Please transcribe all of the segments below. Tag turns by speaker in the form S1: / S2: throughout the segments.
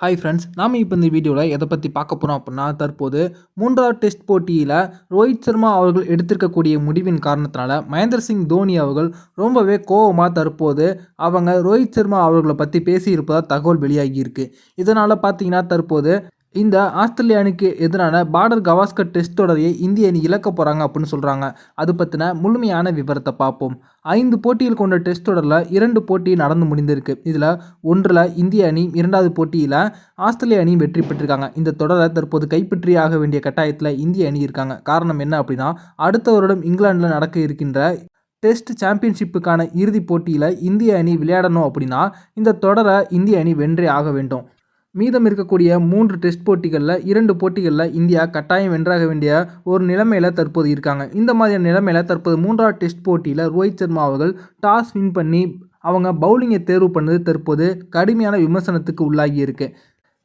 S1: Hi friends நாம் இப்போ இந்த வீடியோவில் எதை பற்றி பார்க்க போகிறோம் அப்படின்னா தற்போது மூன்றாவது டெஸ்ட் போட்டியில் ரோஹித் சர்மா அவர்கள் எடுத்திருக்கக்கூடிய முடிவின் காரணத்தினால மகேந்திர சிங் தோனி அவர்கள் ரொம்பவே கோவமாக தற்போது அவங்க ரோஹித் சர்மா அவர்களை பற்றி பேசியிருப்பதாக தகவல் வெளியாகியிருக்கு இதனால் பார்த்தீங்கன்னா தற்போது இந்த ஆஸ்திரேலிய அணிக்கு எதிரான பார்டர் கவாஸ்கர் டெஸ்ட் தொடரையை இந்திய அணி இழக்க போகிறாங்க அப்படின்னு சொல்கிறாங்க அது பற்றின முழுமையான விவரத்தை பார்ப்போம். ஐந்து போட்டியில் கொண்ட டெஸ்ட் தொடரில் இரண்டு போட்டி நடந்து முடிந்திருக்கு. இதில் ஒன்றில் இந்திய அணி இரண்டாவது போட்டியில் ஆஸ்திரேலிய அணி வெற்றி பெற்றிருக்காங்க. இந்த தொடரை தற்போது கைப்பற்றியாக வேண்டிய கட்டாயத்தில் இந்திய அணி இருக்காங்க. காரணம் என்ன அப்படின்னா அடுத்த வருடம் இங்கிலாந்தில் நடக்க இருக்கின்ற டெஸ்ட் சாம்பியன்ஷிப்புக்கான இறுதிப் போட்டியில் இந்திய அணி விளையாடணும் அப்படின்னா இந்த தொடரை இந்திய அணி வென்றே ஆக வேண்டும். மீதம் இருக்கக்கூடிய மூன்று டெஸ்ட் போட்டிகளில் இரண்டு போட்டிகளில் இந்தியா கட்டாயம் வென்றாக வேண்டிய ஒரு நிலைமையில் தற்போது இருக்காங்க. இந்த மாதிரியான நிலைமையில் தற்போது மூன்றாவது டெஸ்ட் போட்டியில் ரோஹித் சர்மா அவர்கள் டாஸ் வின் பண்ணி அவங்க பவுலிங்கை தேர்வு பண்ணது தற்போது கடுமையான விமர்சனத்துக்கு உள்ளாகி இருக்கு.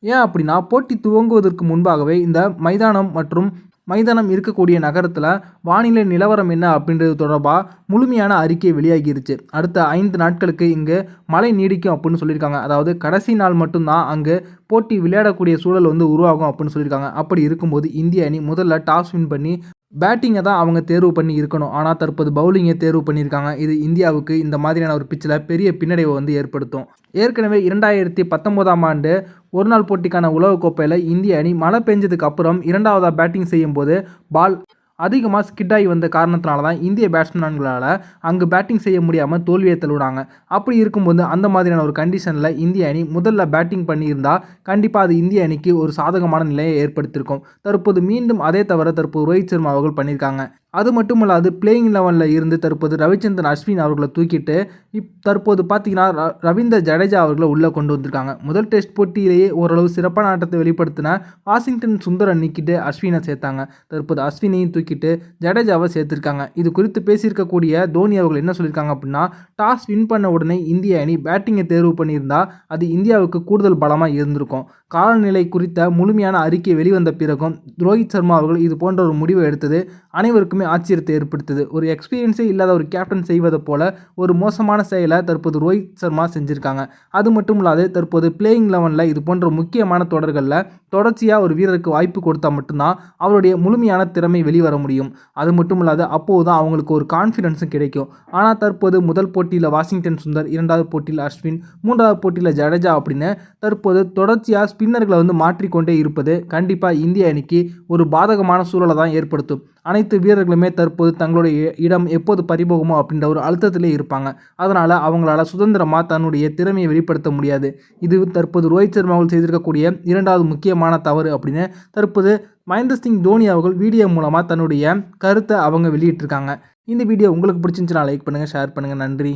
S1: ஏன் அப்படின்னா போட்டி துவங்குவதற்கு முன்பாகவே இந்த மைதானம் மற்றும் மைதானம் இருக்கக்கூடிய நகரத்தில் வானிலை நிலவரம் என்ன அப்படின்றது தொடர்பாக முழுமையான அறிக்கை வெளியாகிருச்சு. அடுத்த ஐந்து நாட்களுக்கு இங்கு மழை நீடிக்கும் அப்படின்னு சொல்லியிருக்காங்க. அதாவது கடைசி நாள் மட்டும்தான் அங்கு போட்டி விளையாடக்கூடிய சூழல் வந்து உருவாகும் அப்படின்னு சொல்லியிருக்காங்க. அப்படி இருக்கும்போது இந்திய அணி முதல்ல டாஸ் வின் பண்ணி பேட்டிங்கை தான் அவங்க தேர்வு பண்ணி இருக்கணும். ஆனால் தற்போது பவுலிங்கை தேர்வு பண்ணியிருக்காங்க. இது இந்தியாவுக்கு இந்த மாதிரியான ஒரு பிச்சில் பெரிய பின்னடைவை வந்து ஏற்படுத்தும். ஏற்கனவே இரண்டாயிரத்தி பத்தொம்போதாம் ஆண்டு ஒரு நாள் போட்டிக்கான உலகக்கோப்பையில் இந்திய அணி மழை பெஞ்சதுக்கு அப்புறம் இரண்டாவதாக பேட்டிங் செய்யும்போது பால் அதிகமாக ஸ்கிட்டாகி வந்த காரணத்தினால தான் இந்திய பேட்ஸ்மேன்களால் அங்கு பேட்டிங் செய்ய முடியாமல் தோல்வியை தள்ளுவிடாங்க அப்படி இருக்கும்போது அந்த மாதிரியான ஒரு கண்டிஷனில் இந்திய அணி முதல்ல பேட்டிங் பண்ணியிருந்தால் கண்டிப்பாக அது இந்திய அணிக்கு ஒரு சாதகமான நிலையை ஏற்படுத்தியிருக்கும். தற்போது மீண்டும் அதே தவிர தற்போது ரோஹித் சர்மா அவர்கள் பண்ணியிருக்காங்க. அது மட்டும் இல்லாது பிளேயிங் லெவனில் இருந்து தற்போது ரவிச்சந்திரன் அஸ்வின் அவர்களை தூக்கிட்டு இப் தற்போது பார்த்தீங்கன்னா ரவீந்தர் ஜடேஜா அவர்களை உள்ளே கொண்டு வந்திருக்காங்க. முதல் டெஸ்ட் போட்டியிலேயே ஓரளவு சிறப்பான ஆட்டத்தை வெளிப்படுத்தின வாஷிங்டன் சுந்தரன் நீக்கிட்டு அஸ்வினை சேர்த்தாங்க. தற்போது அஸ்வினையும் தூக்கிட்டு ஜடேஜாவை சேர்த்துருக்காங்க. இது குறித்து பேசியிருக்கக்கூடிய தோனி அவர்கள் என்ன சொல்லியிருக்காங்க அப்படின்னா டாஸ் வின் பண்ண உடனே இந்திய அணி பேட்டிங்கை தேர்வு பண்ணியிருந்தால் அது இந்தியாவுக்கு கூடுதல் பலமாக இருந்திருக்கும். காலநிலை குறித்த முழுமையான அறிக்கை வெளிவந்த பிறகும் ரோஹித் சர்மா அவர்கள் இது போன்ற ஒரு முடிவை எடுத்தது அனைவருக்குமே எல்லாருக்குமே ஆச்சரியத்தை ஏற்படுத்துது. ஒரு எக்ஸ்பீரியன்ஸே இல்லாத ஒரு கேப்டன் செய்வதை போல ஒரு மோசமான செயலை தற்போது ரோஹித் சர்மா செஞ்சுருக்காங்க. அது மட்டும் இல்லாது தற்போது பிளேயிங் லெவனில் இது போன்ற முக்கியமான தொடர்களில் தொடர்ச்சியாக ஒரு வீரருக்கு வாய்ப்பு கொடுத்தா மட்டும்தான் அவருடைய முழுமையான திறமை வெளிவர முடியும். அது மட்டும் இல்லாது அப்போது தான் அவங்களுக்கு ஒரு கான்ஃபிடென்ஸும் கிடைக்கும். ஆனால் தற்போது முதல் போட்டியில் வாஷிங்டன் சுந்தர் இரண்டாவது போட்டியில் அஸ்வின் மூன்றாவது போட்டியில் ஜடேஜா அப்படின்னு தற்போது தொடர்ச்சியாக ஸ்பின்னர்களை வந்து மாற்றிக்கொண்டே இருப்பது கண்டிப்பாக இந்திய அணிக்கு ஒரு பாதகமான சூழலை தான் ஏற்படுத்தும். அனைத்து வீரர்களும் தற்போது தங்களுடைய இடம் எப்போது பறிபோகுமோ அப்படின்ற ஒரு அழுத்தத்திலே இருப்பாங்க. அதனால் அவங்களால சுதந்திரமாக தன்னுடைய திறமையை வெளிப்படுத்த முடியாது. இது தற்போது ரோஹித் சர்மா அவர்கள் செய்திருக்கக்கூடிய இரண்டாவது முக்கியமான தவறு அப்படின்னு தற்போது மகேந்திர சிங் தோனி அவர்கள் வீடியோ மூலமாக தன்னுடைய கருத்தை அவங்க வெளியிட்டிருக்காங்க. இந்த வீடியோ உங்களுக்கு பிடிச்சிருந்துச்சுன்னா லைக் பண்ணுங்கள் ஷேர் பண்ணுங்கள் நன்றி.